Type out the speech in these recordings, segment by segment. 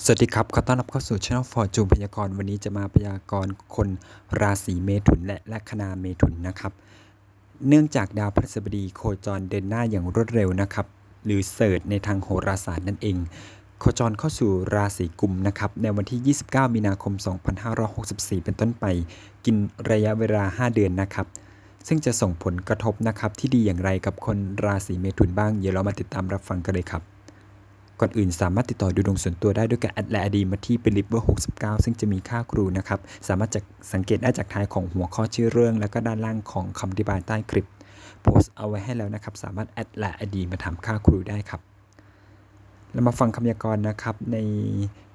สวัสดีครับ ขอต้อนรับเข้าสู่ช่องฟอร์จูนพยากรณ์วันนี้จะมาพยากรณ์คนราศีเมถุนและลัคนาเมถุนนะครับ เนื่องจากดาวพฤหัสบดีโคจรเดินหน้าอย่างรวดเร็วนะครับ หรือเสิร์ชในทางโหราศาสตร์นั่นเอง โคจรเข้าสู่ราศีกุมนะครับ ในวันที่ 29 มีนาคม 2564 เป็นต้นไป กินระยะเวลา 5 เดือนนะครับ ซึ่งจะส่งผลกระทบนะครับที่ดีอย่างไรกับคนราศีเมถุนบ้าง เดี๋ยวเรามาติดตามรับฟังกันเลยครับ ก่อนอื่นสามารถติดต่อดูดวงส่วนตัวได้ด้วยการแอดไลน์อดีมาที่เป็นลิฟเวอร์69 ซึ่งจะมีค่าครูนะครับ สามารถจะสังเกตได้จากท้ายของหัวข้อชื่อเรื่อง แล้วก็ด้านล่างของคำอธิบายใต้คลิป โพสต์เอาไว้ให้แล้วนะครับ สามารถแอดไลน์อดีมาถามค่าครูได้ครับเรามาฟังคำยากรณ์นะครับ ใน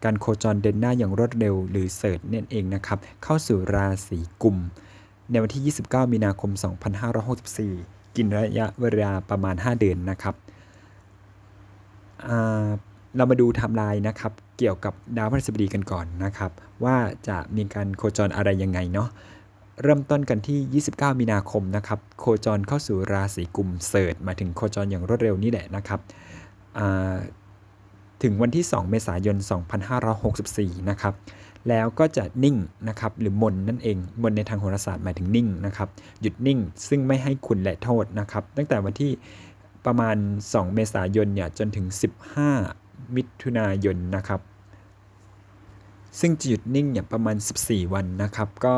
การโคจรเดินหน้าอย่างรวดเร็วหรือเสิร์ชเนี่ยเองนะครับ เข้าสู่ราศีกุม ในวันที่ 29 มีนาคม 2564 กินระยะเวลาประมาณ 5 เดือนนะครับอ่า เรามาดูไทม์ไลน์นะครับ เกี่ยวกับดาวพฤหัสบดีกันก่อนนะครับ ว่าจะมีการโคจรอะไรยังไงเนาะเริ่มต้นกันที่ 29 มีนาคมนะครับโคจรเข้าสู่ราศีกุมเสิร์ชหมาถึงโคจรอย่างรวดเร็วนี่แหละนะครับถึงวันที่ 2 เมษายน 2564 นะครับ แล้วก็จะนิ่งนะครับ หรือมนนั่นเอง มนในทางโหราศาสตร์หมายถึงนิ่งนะครับ หยุดนิ่ง ซึ่งไม่ให้คุณและโทษนะครับ ตั้งแต่วันที่ประมาณ 2 เมษายนเนี่ย จนถึง 15 มิถุนายนนะครับ ซึ่งจะหยุดนิ่งเนี่ยประมาณ 14 วันนะครับ ก็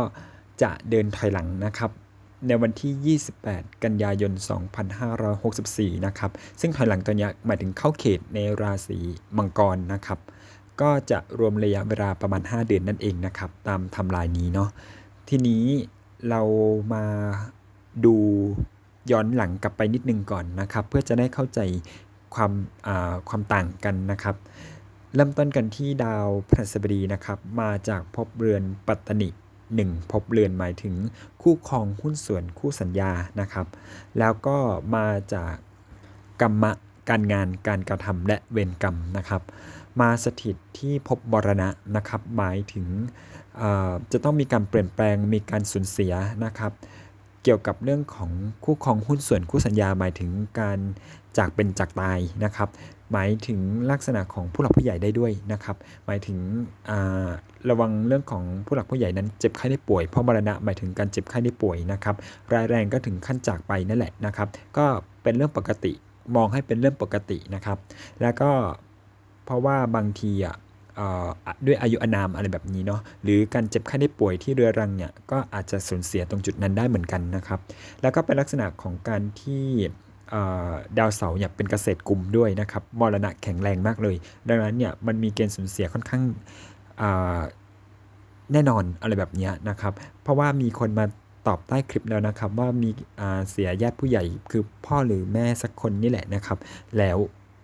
จะเดินถอยหลังนะครับ ในวันที่ 28 กันยายน 2564 นะครับ ซึ่งถอยหลังตัวนี้หมายถึงเข้าเขตในราศีมังกรนะครับ ก็จะรวมระยะเวลาประมาณ 5 เดือนนั่นเองนะครับ ตามทำลายนี้เนาะ ทีนี้เรามาดูย้อนหลังกลับไปนิดนึงก่อนนะครับ เพื่อจะได้เข้าใจ ความความต่างกันนะครับ เริ่มต้นกันที่ดาวพฤหัสบดีนะครับ มาจากภพเรือนปัตตนิหนึ่งภพเรือนหมายถึงคู่ครองหุ้นส่วนคู่สัญญานะครับ แล้วก็มาจากกรรมะการงานการกระทำและเวรกรรมนะครับ มาสถิตที่ภพบรณะนะครับ หมายถึงจะต้องมีการเปลี่ยนแปลงมีการสูญเสียนะครับ เกี่ยวกับเรื่องของคู่ครองหุ้นส่วนคู่สัญญาหมายถึงการจากเป็นจากตายนะครับ หมายถึงลักษณะของผู้หลักผู้ใหญ่ได้ด้วยนะครับ หมายถึงระวังเรื่องของผู้หลักผู้ใหญ่นั้นเจ็บไข้ได้ป่วยเพราะมรณะหมายถึงการเจ็บไข้ได้ป่วยนะครับรายแรงก็ถึงขั้นจากไปนั่นแหละนะครับ ก็เป็นเรื่องปกติมองให้เป็นเรื่องปกตินะครับ แล้วก็เพราะว่าบางทีอะ ด้วยอายุอนามอะไรแบบนี้เนาะหรือการเจ็บไข้ได้ป่วยที่เรื้อรังเนี่ยก็อาจจะสูญเสียตรงจุดนั้นได้เหมือนกันนะครับ แล้วก็เป็นลักษณะของการที่ดาวเสาเนี่ยเป็นเกษตรกลุ่มด้วยนะครับมรณะแข็งแรงมากเลย ดังนั้นเนี่ยมันมีเกณฑ์สูญเสียค่อนข้างแน่นอนอะไรแบบนี้นะครับ เพราะว่ามีคนมาตอบใต้คลิปแล้วนะครับ ว่ามีเสียญาติผู้ใหญ่คือพ่อหรือแม่สักคนนี่แหละนะครับ แล้ว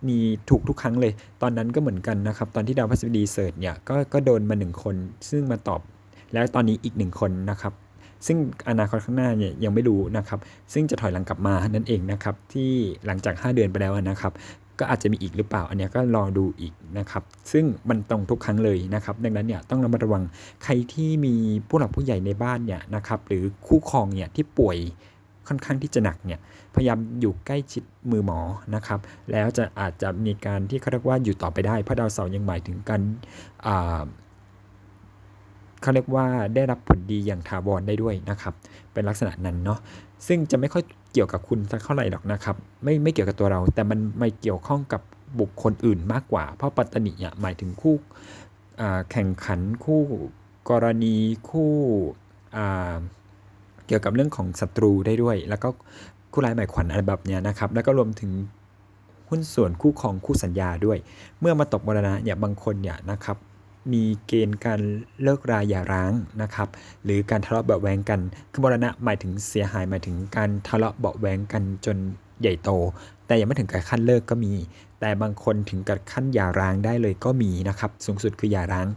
มีถูกทุกครั้งเลย ตอนนั้นก็เหมือนกันนะครับ ตอนที่ดาวพฤหัสบดีเสิร์ชเนี่ยก็ก็โดนมาหนึ่งคน ซึ่งมาตอบแล้วตอนนี้อีกหนึ่งคนนะครับ ซึ่งอนาคตข้างหน้าเนี่ยยังไม่รู้นะครับ ซึ่งจะถอยหลังกลับมานั่นเองนะครับ ที่หลังจาก 5 เดือนไปแล้วนะครับ ก็อาจจะมีอีกหรือเปล่า อันนี้ก็รอดูอีกนะครับ ซึ่งมันตรงทุกครั้งเลยนะครับ ดังนั้นเนี่ยต้องระมัดระวังใครที่มีผู้หลักผู้ใหญ่ในบ้านเนี่ยนะครับหรือคู่ครองเนี่ยที่ป่วย ค่อนข้างที่จะหนักเนี่ยพยายามอยู่ใกล้ชิดมือหมอนะครับ แล้วจะอาจจะมีการที่เขาเรียกว่าอยู่ต่อไปได้ เพราะดาวเสาร์ยังหมายถึงการเขาเรียกว่าได้รับผลดีอย่างถาวรได้ด้วยนะครับ เป็นลักษณะนั้นเนาะซึ่งจะไม่ค่อยเกี่ยวกับคุณสักเท่าไหร่หรอกนะครับ ไม่ไม่เกี่ยวกับตัวเรา แต่มันไม่เกี่ยวข้องกับบุคคลอื่นมากกว่า เพราะปัตตนิเนี่ยหมายถึงคู่แข่งขันคู่กรณีคู่ เกี่ยวกับเรื่องของศัตรูได้ด้วย แล้วก็คู่ร้ายหมายขวัญอะไรแบบเนี้ยนะครับ แล้วก็รวมถึงหุ้นส่วนคู่ครองคู่สัญญาด้วย เมื่อมาตกมรณะเนี่ยบางคนเนี่ยนะครับมีเกณฑ์การเลิกราอย่าร้างนะครับ หรือการทะเลาะเบาแวงกัน คือมรณะหมายถึงเสียหายหมายถึงการทะเลาะเบาแวงกันจนใหญ่โต แต่ยังไม่ถึงกับขั้นเลิกก็มี แต่บางคนถึงกับขั้นหย่าร้างได้เลยก็มีนะครับ สูงสุดคือหย่าร้าง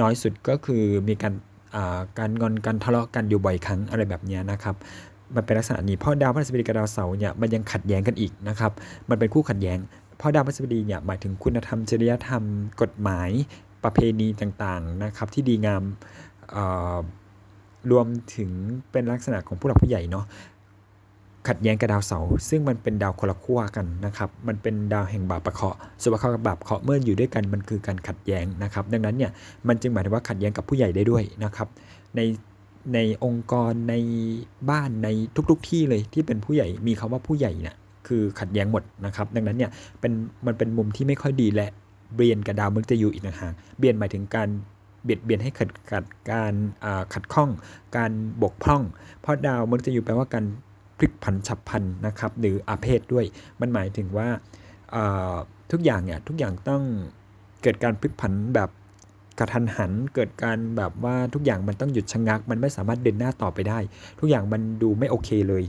น้อยสุดก็คือมีการ การงอนกันทะเลาะกันอยู่บ่อยครั้งอะไรแบบนี้นะครับมันเป็นลักษณะนี้เพราะดาวพฤหัสบดีกับดาวเสาร์เนี่ยมันยังขัดแย้งกันอีกนะครับมันเป็นคู่ขัดแย้งเพราะดาวพฤหัสบดีเนี่ยหมายถึงคุณธรรมจริยธรรม กฎหมายประเพณีต่างๆนะครับที่ดีงามรวมถึงเป็นลักษณะของผู้หลักผู้ใหญ่เนาะ ขัดแย้งกับดาวเสาร์ซึ่งมันเป็นดาวคนละขั้วกันนะครับ มันเป็นดาวแห่งบาปประเคาะส่วนบาปเคาะกับบาปเคาะเมื่ออยู่ด้วยกันมันคือการขัดแย้งนะครับ ดังนั้นเนี่ยมันจึงหมายถึงว่าขัดแย้งกับผู้ใหญ่ได้ด้วยนะครับในในองค์กรในบ้านในทุก ๆทที่เลยที่เป็นผู้ใหญ่มีคำว่าผู้ใหญ่เนี่ยคือขัดแย้งหมดนะครับ ดังนั้นเนี่ยเป็นมันเป็นมุมที่ไม่ค่อยดีและเบียนกับดาวมฤตยูอีกต่างเบียนหมายถึงการเบียดเบียนให้เกิดกัดการขัดข้อง การบกพร่อง เพราะดาวมฤตยูแปลว่าการ พลิกผันฉับพลันนะครับ หรืออาเพศด้วย มันหมายถึงว่าทุกอย่างเนี่ยทุกอย่างต้องเกิดการพลิกผันแบบกระทันหันเกิดการแบบว่าทุกอย่างมันต้องหยุดชะงัก มันไม่สามารถเดินหน้าต่อไปได้ ทุกอย่างมันดูไม่โอเคเลย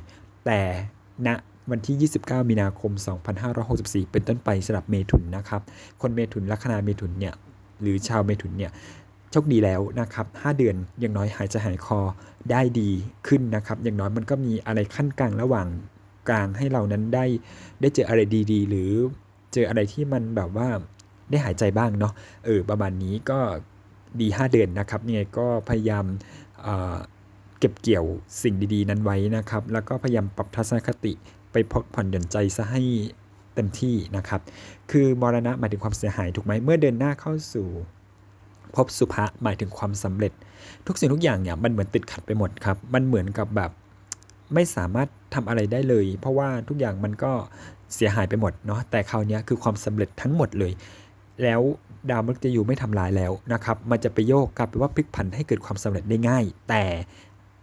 แต่ณนะวันที่ 29 มีนาคม 2564 เป็นต้นไปสำหรับเมถุนนะครับ คนเมถุนลัคนาเมถุนเนี่ย หรือชาวเมถุนเนี่ย โชคดีแล้วนะครับ 5 เดือนอย่างน้อยหายใจหายคอได้ดีขึ้นนะครับ อย่างน้อยมันก็มีอะไรขั้นกลางระหว่างกลางให้เรานั้นได้ได้เจออะไรดีๆ หรือเจออะไรที่มันแบบว่าได้หายใจบ้างเนาะเออประมาณนี้ก็ดี 5 เดือนนะครับยังไงก็พยายามเก็บเกี่ยวสิ่งดีๆ นั้นไว้นะครับ แล้วก็พยายามปรับทัศนคติไปพักผ่อนหย่อนใจซะให้เต็มที่นะครับ คือมรณะหมายถึงความเสียหายถูกไหมเมื่อเดินหน้าเข้าสู่ พบสุภะหมายถึงความสำเร็จ ทุกสิ่งทุกอย่างเนี่ยมันเหมือนติดขัดไปหมดครับ มันเหมือนกับแบบไม่สามารถทำอะไรได้เลย เพราะว่าทุกอย่างมันก็เสียหายไปหมดเนาะแต่คราวนี้คือความสำเร็จทั้งหมดเลย แล้วดาวมฤตยูไม่ทำลายแล้วนะครับ มันจะไปโยกกลับไปว่าพลิกผันให้เกิดความสำเร็จได้ง่าย แต่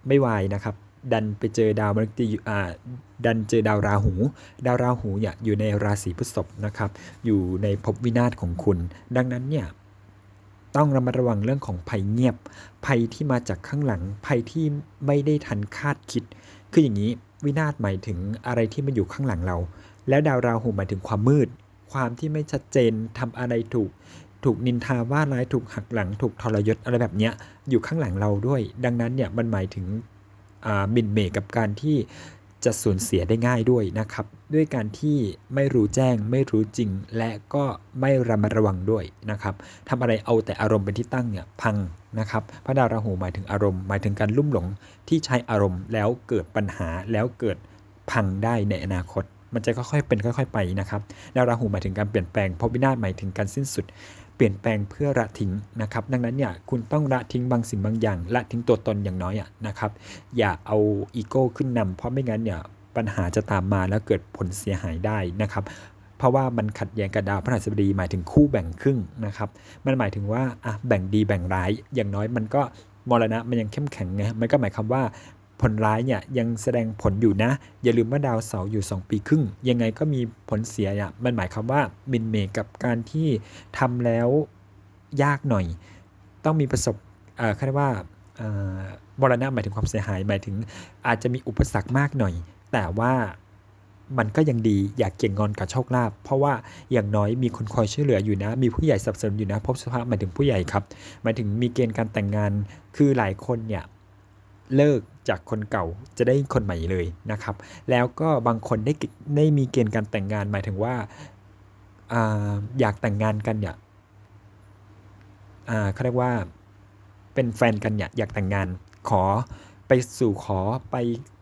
ไม่วายนะครับ ดันไปเจอดาวมฤตยูอ่าดันเจอดาวราหู ดาวราหูเนี่ยอยู่ในราศีพฤษภนะครับ อยู่ในภพวินาศของคุณ ดังนั้นเนี่ย ต้องระมัดระวังเรื่องของภัยเงียบ ภัยที่มาจากข้างหลัง ภัยที่ไม่ได้ทันคาดคิด คืออย่างนี้วินาศหมายถึงอะไรที่มาอยู่ข้างหลังเรา แล้วดาวราหูหมายถึงความมืด ความที่ไม่ชัดเจนทำอะไรถูก ถูกนินทาว่าร้ายถูกหักหลัง ถูกทรยศอะไรแบบเนี้ยอยู่ข้างหลังเราด้วย ดังนั้นเนี่ยมันหมายถึงบินเมกับการที่ จะสูญเสียได้ง่ายด้วยนะครับ ด้วยการที่ไม่รู้แจ้ง ไม่รู้จริง และก็ไม่ระมัดระวังด้วยนะครับทำอะไรเอาแต่อารมณ์เป็นที่ตั้งเนี่ยพังนะครับพระดาวราหูหมายถึงอารมณ์หมายถึงการลุ่มหลงที่ใช้อารมณ์แล้วเกิดปัญหาแล้วเกิดพังได้ในอนาคต มันจะค่อยๆเป็นค่อย ๆ ไปนะครับดาวราหูหมายถึงการเปลี่ยนแปลงพบวินาศหมายถึงการสิ้นสุด เปลี่ยนแปลงเพื่อละทิ้งนะครับ ดังนั้นเนี่ยคุณต้องละทิ้งบางสิ่งบางอย่างละทิ้งตัวตนอย่างน้อยอะนะครับ อย่าเอาอีโก้ขึ้นนำเพราะไม่งั้นเนี่ยปัญหาจะตามมาแล้วเกิดผลเสียหายได้นะครับเพราะว่ามันขัดแย้งกับดาวพฤหัสบดีหมายถึงคู่แบ่งครึ่งนะครับ มันหมายถึงว่าอะแบ่งดีแบ่งร้าย อย่างน้อยมันก็มรณะมันยังเข้มแข็งไง มันก็หมายความว่า ผลร้ายเนี่ยยังแสดงผลอยู่นะ อย่าลืมว่าดาวเสาร์อยู่ 2 ปีครึ่ง ยังไงก็มีผลเสียอะมันหมายความว่าบินเมกกับการที่ทำแล้วยากหน่อย ต้องมีประสบเอ่อเรียกว่ามรณะหมายถึงความเสียหายหมายถึง อาจจะมีอุปสรรคมากหน่อย แต่ว่ามันก็ยังดีอยากเก่งงอนกับโชคลาภเพราะว่าอย่างน้อยมีคนคอยช่วยเหลืออยู่นะ มีผู้ใหญ่สนับสนุนอยู่นะพบสภาพหมายถึงผู้ใหญ่ครับหมายถึงมีเกณฑ์การแต่งงานคือหลายคนเนี่ย เลิกจากคนเก่าจะได้คนใหม่เลยนะครับ แล้วก็บางคนได้ได้มีเกณฑ์การแต่งงานหมายถึงว่าอาอยากแต่งงานกันเนี่ยเขาเรียกว่าเป็นแฟนกันเนี่ยอยากแต่งงานขอไปสู่ขอไป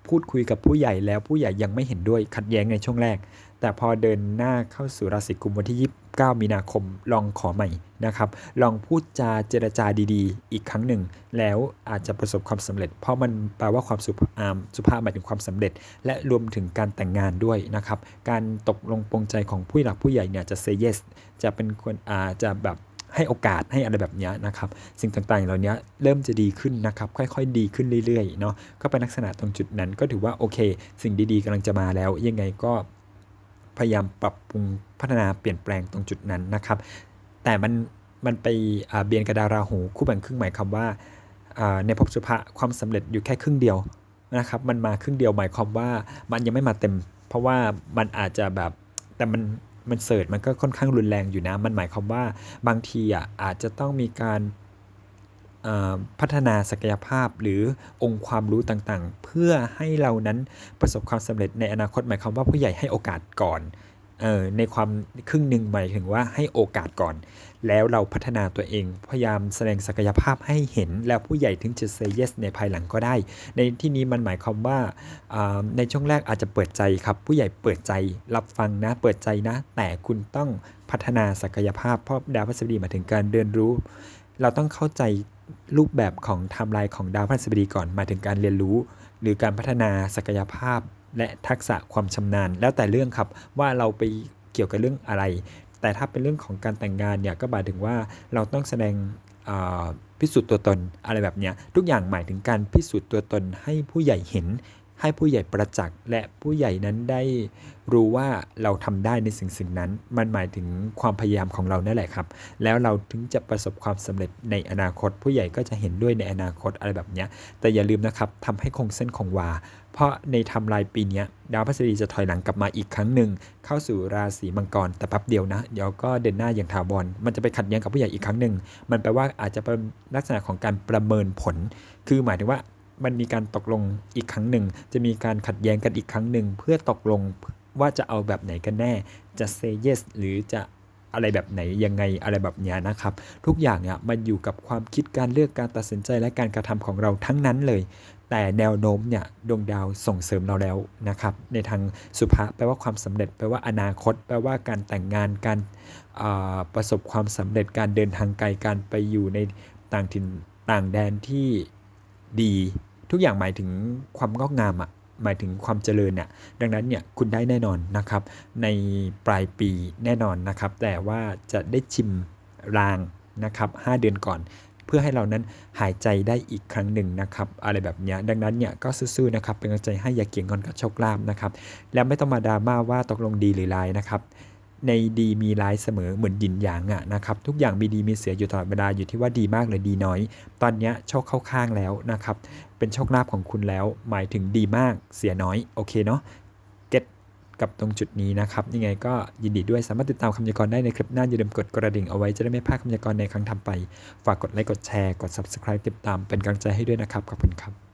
พูดคุยกับผู้ใหญ่แล้วผู้ใหญ่ยังไม่เห็นด้วยขัดแย้งในช่วงแรก แต่พอเดินหน้าเข้าสู่ราศีกุมวันที่9มีนาคมลองขอใหม่นะครับ ลองพูดจาเจรจาดีๆ อีกครั้งหนึ่ง แล้วอาจจะประสบความสำเร็จ เพราะมันแปลว่าความสุภาพสุภาพหมายถึงความสำเร็จ และรวมถึงการแต่งงานด้วยนะครับ การตกลงปรงใจของผู้หลักผู้ใหญ่เนี่ยจะเซเยสจะเป็นคนอาจะแบบให้โอกาสให้อะไรแบบนี้นะครับ สิ่งต่างๆ เหล่านี้เริ่มจะดีขึ้นนะครับ ค่อยๆ ดีขึ้นเรื่อยๆ เนาะก็เป็นลักษณะตรงจุดนั้นก็ถือว่าโอเค สิ่งดีๆกำลังจะมาแล้ว ยังไงก็ พยายามปรับปรุงพัฒนาเปลี่ยนแปลงตรงจุดนั้นนะครับ แต่มันมันไปเบียนกระดาราหู คู่แบ่งครึ่งหมายความว่าในภพสุภะความสำเร็จอยู่แค่ครึ่งเดียวนะครับ มันมาครึ่งเดียวหมายความว่ามันยังไม่มาเต็ม เพราะว่ามันอาจจะแบบแต่มันมันเสิร์ชมันก็ค่อนข้างรุนแรงอยู่นะ มันหมายความว่าบางทีอะอาจจะต้องมีการ พัฒนาศักยภาพหรือองค์ความรู้ต่างๆ เพื่อให้เรานั้นประสบความสำเร็จในอนาคตหมายความว่าผู้ใหญ่ให้โอกาสก่อนออในความครึ่งหนึ่งหมายถึงว่าให้โอกาสก่อน แล้วเราพัฒนาตัวเองพยายามแสดงศักยภาพให้เห็น แล้วผู้ใหญ่ถึงจะ say yes ในภายหลังก็ได้ ในที่นี้มันหมายความว่าอ่าในช่วงแรกอาจจะเปิดใจครับ ผู้ใหญ่เปิดใจรับฟังนะเปิดใจนะ แต่คุณต้องพัฒนาศักยภาพเพราะดาวพฤหัสบดีหมายถึงการเรียนรู้ เราต้องเข้าใจ รูปแบบของไทม์ไลน์ของดาวพฤหัสบดีก่อนหมายถึงการเรียนรู้ หรือการพัฒนาศักยภาพ และทักษะความชำนาญ แล้วแต่เรื่องครับว่าเราไปเกี่ยวกับเรื่องอะไร แต่ถ้าเป็นเรื่องของการแต่งงานเนี่ยก็หมายถึงว่าเราต้องแสดงพิสูจน์ตัวตนอะไรแบบเนี้ยทุกอย่างหมายถึงการพิสูจน์ตัวตนให้ผู้ใหญ่เห็น ให้ผู้ใหญ่ประจักษ์ และผู้ใหญ่นั้นได้รู้ว่าเราทำได้ในสิ่งสิ่งนั้น มันหมายถึงความพยายามของเรานั่นแหละครับ แล้วเราถึงจะประสบความสำเร็จในอนาคต ผู้ใหญ่ก็จะเห็นด้วยในอนาคตอะไรแบบเนี้ยแต่อย่าลืมนะครับทำให้คงเส้นคงวา เพราะในทำลายปีนี้ดาวพฤหัสบดีจะถอยหลังกลับมาอีกครั้งหนึ่งเข้าสู่ราศีมังกรแต่แป๊บเดียวนะ เดี๋ยวก็เดินหน้าอย่างถาวรมันจะไปขัดแย้งกับผู้ใหญ่อีกครั้งหนึ่งมันแปลว่าอาจจะเป็นลักษณะของการประเมินผล คือหมายถึงว่า มันมีการตกลงอีกครั้งหนึ่ง จะมีการขัดแย้งกันอีกครั้งหนึ่ง เพื่อตกลงว่าจะเอาแบบไหนกันแน่ จะ say yes หรือจะอะไรแบบไหนยังไงอะไรแบบนี้นะครับ ทุกอย่างเนี่ยมันอยู่กับความคิดการเลือกการตัดสินใจและการกระทำของเราทั้งนั้นเลย แต่แนวโน้มเนี่ยดวงดาวส่งเสริมเราแล้วนะครับ ในทางสุภาแปลว่าความสำเร็จแปลว่าอนาคต แปลว่าการแต่งงานการประสบความสำเร็จการเดินทางไกลการไปอยู่ในต่างถิ่นต่างแดนที่ ดี ทุกอย่างหมายถึงความงอกงามอะหมายถึงความเจริญเนี่ยดังนั้นเนี่ยคุณได้แน่นอนนะครับ ในปลายปีแน่นอนนะครับ แต่ว่าจะได้ชิมรางนะครับ 5 เดือนก่อน เพื่อให้เรานั้นหายใจได้อีกครั้งหนึ่งนะครับ อะไรแบบเนี้ยดังนั้นเนี่ยก็สู้ๆนะครับเป็นกำลังใจให้อย่าเกี่ยงงอนกับโชคลาภนะครับ แล้วไม่ต้องมาดราม่าว่าตกลงดีหรือร้ายนะครับ ในดีมีร้ายเสมอเหมือนยินหยางอะนะครับทุกอย่างมีดีมีเสียอยู่ตลอดเวลาอยู่ที่ว่าดีมากหรือดีน้อย ตอนนี้โชคเข้าข้างแล้วนะครับเป็นโชคลาภของคุณแล้ว หมายถึงดีมากเสียน้อยโอเคเนาะเก็ตกับตรงจุดนี้นะครับยังไงก็ยินดีด้วยสามารถติดตามคำยากรณ์ได้ในคลิปหน้าอย่าลืมกดกระดิ่งเอาไว้จะได้ไม่พลาดคำยากรณ์ในครั้งทำไป ฝากกดไลค์กดแชร์กด subscribe ติดตามเป็นกำลังใจให้ด้วยนะครับขอบคุณครับ